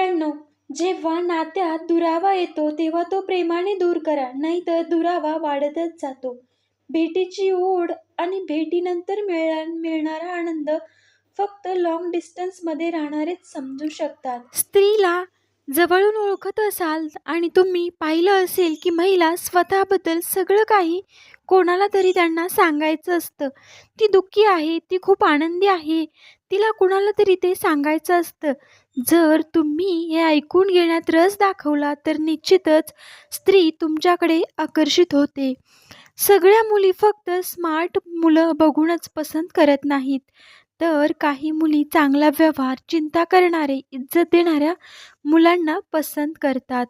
मित्रांनो जेव्हा नात्यात दुरावा येतो तेव्हा तो प्रेमाने दूर करा नाहीतर दुरावा वाढतच जातो. भेटीची ओढ आणि भेटीनंतर मिळणार मिळणारा आनंद फक्त लॉंग डिस्टन्समध्ये राहणारेच समजू शकतात. स्त्रीला जवळून ओळखत असाल आणि तुम्ही पाहिलं असेल की महिला स्वतःबद्दल सगळं काही कोणाला तरी त्यांना सांगायचं असतं. ती दुःखी आहे ती खूप आनंदी आहे तिला कुणाला तरी ते सांगायचं असतं. जर तुम्ही हे ऐकून घेण्यात रस दाखवला तर निश्चितच स्त्री तुमच्याकडे आकर्षित होते. सगळ्या मुली फक्त स्मार्ट मुलं बघूनच पसंत करत नाहीत. तर काही मुली चांगला व्यवहार चिंता करणारे इज्जत देणाऱ्या मुलांना पसंत करतात.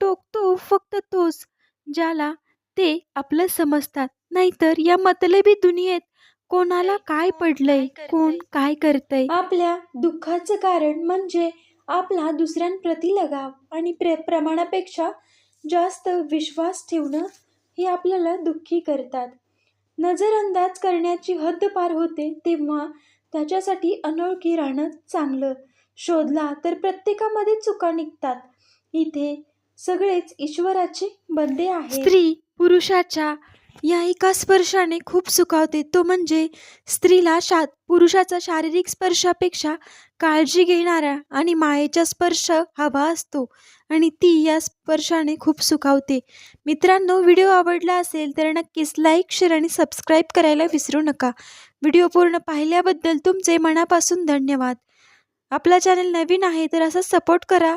टोकतो फक्त तोच ज्याला ते आपलं समजतात. नाहीतर या मतलबी दुनियेत कोणाला काय पडलंय? कोण काय करतंय? आपल्या दुःखाचं कारण म्हणजे आपला दुसऱ्यांप्रती लगाव आणि प्रे प्रमाणापेक्षा जास्त विश्वास ठेवणं हे आपल्याला दुःखी करतात. नजरअंदाज करण्याची हद्द पार होते तेव्हा त्याच्यासाठी अनोळखी राहणं चांगलं. शोधला तर प्रत्येकामध्ये चुका निघतात. इथे सगळेच ईश्वराचे बंदे आहे स्त्री पुरुषाच्या या एका स्पर्शाने खूप सुखावते तो म्हणजे स्त्रीला शा पुरुषाचा शारीरिक स्पर्शापेक्षा काळजी घेणारा आणि मायेचा स्पर्श हवा असतो. आणि ती या स्पर्शाने खूप सुखावते. मित्रांनो व्हिडिओ आवडला असेल तर नक्कीच लाईक शेअर आणि सबस्क्राईब करायला विसरू नका. व्हिडिओ पूर्ण पाहिल्याबद्दल तुमचे मनापासून धन्यवाद. आपला चॅनल नवीन आहे तर असं सपोर्ट करा.